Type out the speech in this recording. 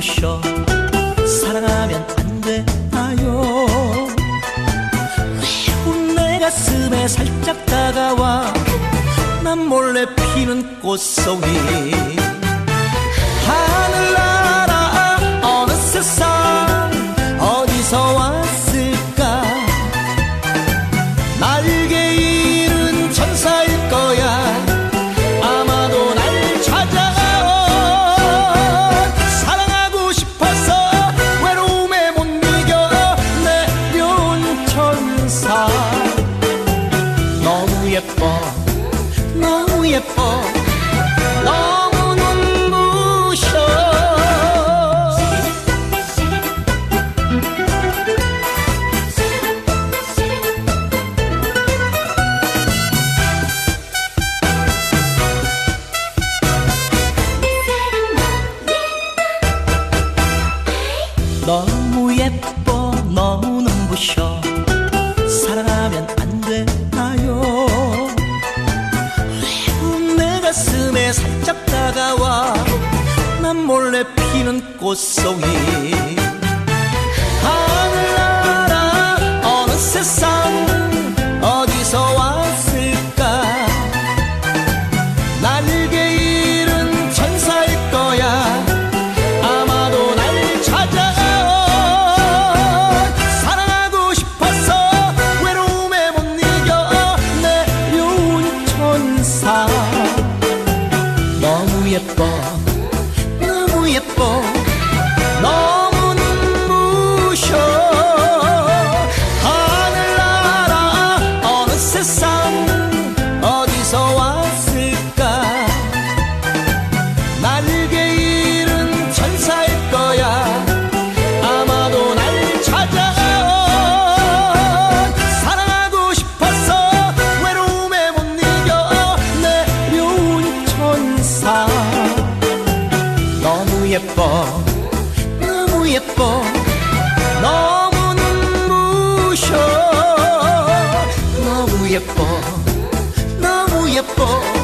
부셔. 사랑하면 안 되나요? 내 가슴에 살짝 다가와. 난 몰래 피는 꽃송이. 천사 너무 예뻐. 너무 예뻐. 너무 눈부셔. 너무 예뻐. 너무 눈부셔 가슴에 살짝 다가와 난 몰래 피는 꽃송이. 하늘나라 어느 세상 어디서 왔을까? 날개 잃은 천사일 거야. 아마도 날 찾아온 사랑하고 싶어서 외로움에 못 이겨. 내려온 천사 너무 예뻐. 너무 예뻐 예뻐. 너무 예뻐. 너무 눈부셔. 너무 예뻐. 너무 예뻐